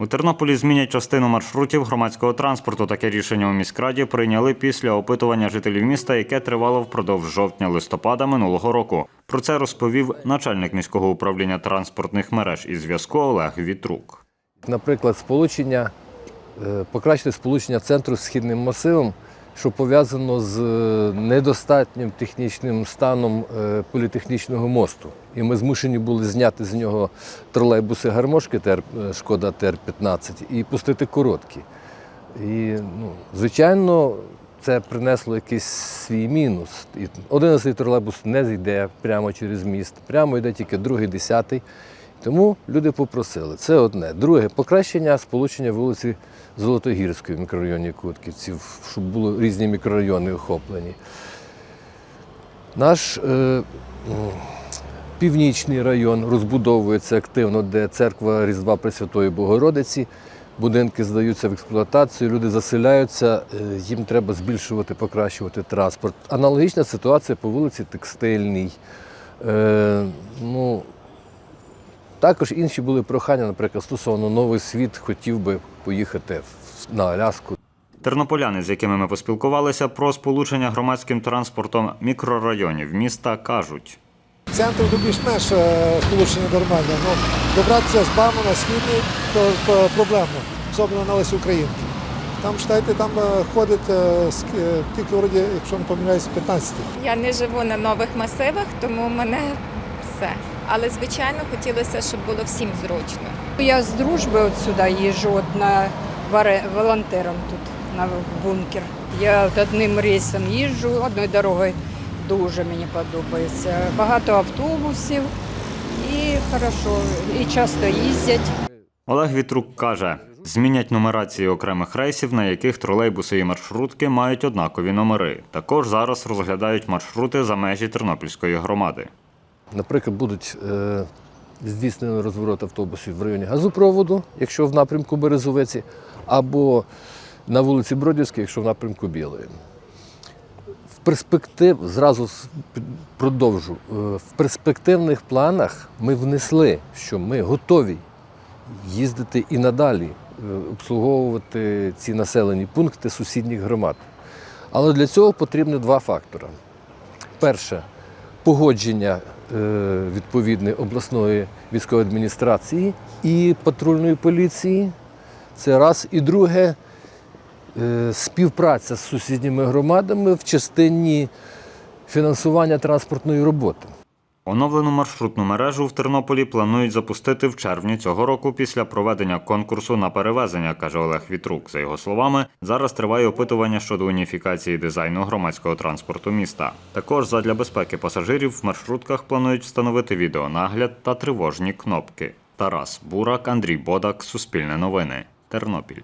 У Тернополі змінять частину маршрутів громадського транспорту. Таке рішення у міськраді прийняли після опитування жителів міста, яке тривало впродовж жовтня-листопада минулого року. Про це розповів начальник міського управління транспортних мереж і зв'язку Олег Вітрук. Наприклад, сполучення, е, покращити сполучення центру з східним масивом, що пов'язано з е, недостатнім технічним станом е, політехнічного мосту. І ми змушені були зняти з нього тролейбуси гармошки е, Шкода ТР-15 і пустити короткі. І, ну, звичайно, це принесло якийсь свій мінус. І 11 тролейбус не зійде прямо через міст, прямо йде тільки другий, десятий. Тому люди попросили. Це одне. Друге покращення сполучення вулиці Золотогірської в мікрорайоні Кутківців, щоб були різні мікрорайони охоплені. Наш е, північний район розбудовується активно, де церква Різдва Пресвятої Богородиці. Будинки здаються в експлуатацію, люди заселяються, е, їм треба збільшувати, покращувати транспорт. Аналогічна ситуація по вулиці Текстильній. Е, ну, також інші були прохання, наприклад, стосовно новий світ, хотів би поїхати на Аляску. Тернополяни, з якими ми поспілкувалися про сполучення громадським транспортом мікрорайонів міста, кажуть. Центр до більш-менш е, сполучення нормальне. Ну, добратися з Барну на східний то, то проблемно, особливо на Лесі Українки. Там, читайте, там е, ходить е, тільки вроді, якщо не помиляюсь, 15. Я не живу на нових масивах, тому мене все. Але звичайно хотілося, щоб було всім зручно. Я з дружби от сюди їжджу от на варе- волонтером тут на бункер. Я от одним рейсом їжджу, одною дорогою дуже мені подобається. Багато автобусів і хорошо, і часто їздять. Олег Вітрук каже, змінять нумерації окремих рейсів, на яких тролейбуси і маршрутки мають однакові номери. Також зараз розглядають маршрути за межі Тернопільської громади. Наприклад, будуть е, здійснені розворот автобусів в районі газопроводу, якщо в напрямку Березовиці, або на вулиці Бродівській, якщо в напрямку Білої. В перспектив, зразу продовжу, е, в перспективних планах ми внесли, що ми готові їздити і надалі, е, обслуговувати ці населені пункти сусідніх громад. Але для цього потрібні два фактори. Перше погодження відповідної обласної військової адміністрації і патрульної поліції. Це раз. І друге е, співпраця з сусідніми громадами в частині фінансування транспортної роботи. Оновлену маршрутну мережу в Тернополі планують запустити в червні цього року після проведення конкурсу на перевезення, каже Олег Вітрук. За його словами, зараз триває опитування щодо уніфікації дизайну громадського транспорту міста. Також задля безпеки пасажирів в маршрутках планують встановити відеонагляд та тривожні кнопки. Тарас Бурак, Андрій Бодак, Суспільне новини, Тернопіль.